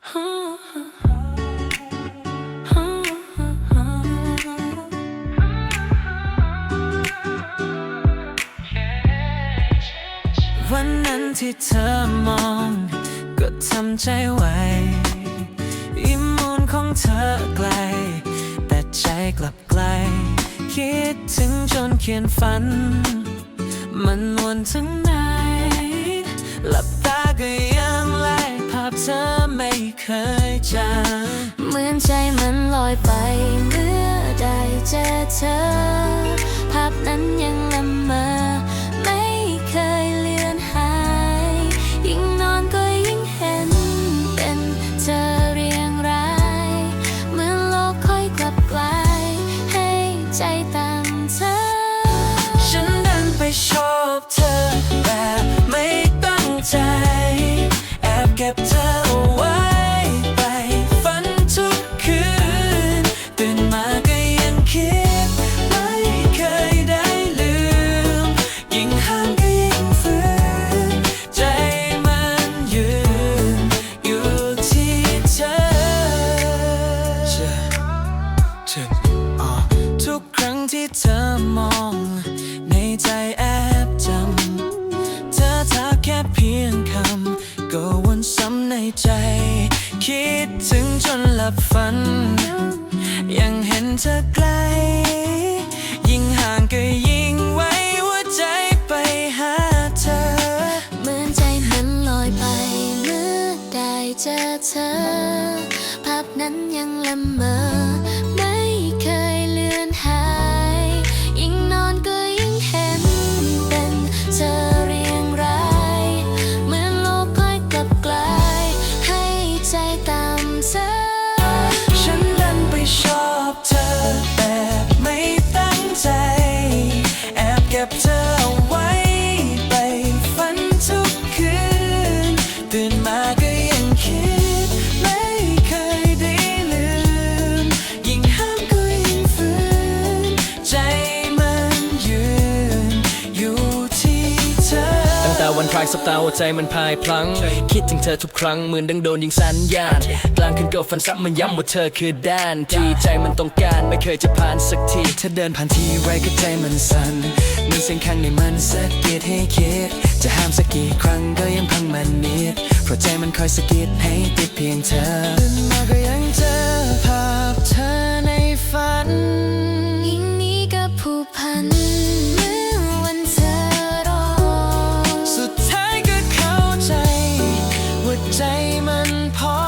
วันนั้นที่เธอมอง ก็ทำใจไว้อิมมูนของเธอไกล แต่ใจกลับไกล คิดถึงจนเขียนฝัน มันวนทั้งใน อยไปเมื่อใดเจอเธอ ที่เธอมอง ในใจแอบจำ เธอทักแค่เพียงคำ ก็วนซ้ำในใจ คิดถึงจนหลับฝัน ยังเห็นเธอไกล ยิ่งห่างก็ยิ่งไว้หัวใจไปหาเธอ เหมือนใจมันลอยไปเมื่อได้เจอเธอ ภาพนั้นยังละเมอ วันพายสัปดาห์หัวใจมันพายพลัง คิดถึงเธอทุกครั้งเหมือนดังโดนยิงสัญญาณกลางคืนก็ฝันซ้ำมันย้ำว่าเธอคือด้านที่ใจมันต้องการไม่เคยจะผ่านสักทีเธอเดินผ่านทีไรก็ใจมันสั่นมันเสียงข้างในมันสะกิดให้คิด จะห้ามสักกี่ครั้งก็ยังพังมันนิดเพราะใจมันคอยสะกิดให้ติดเพียงเธอ มันพอ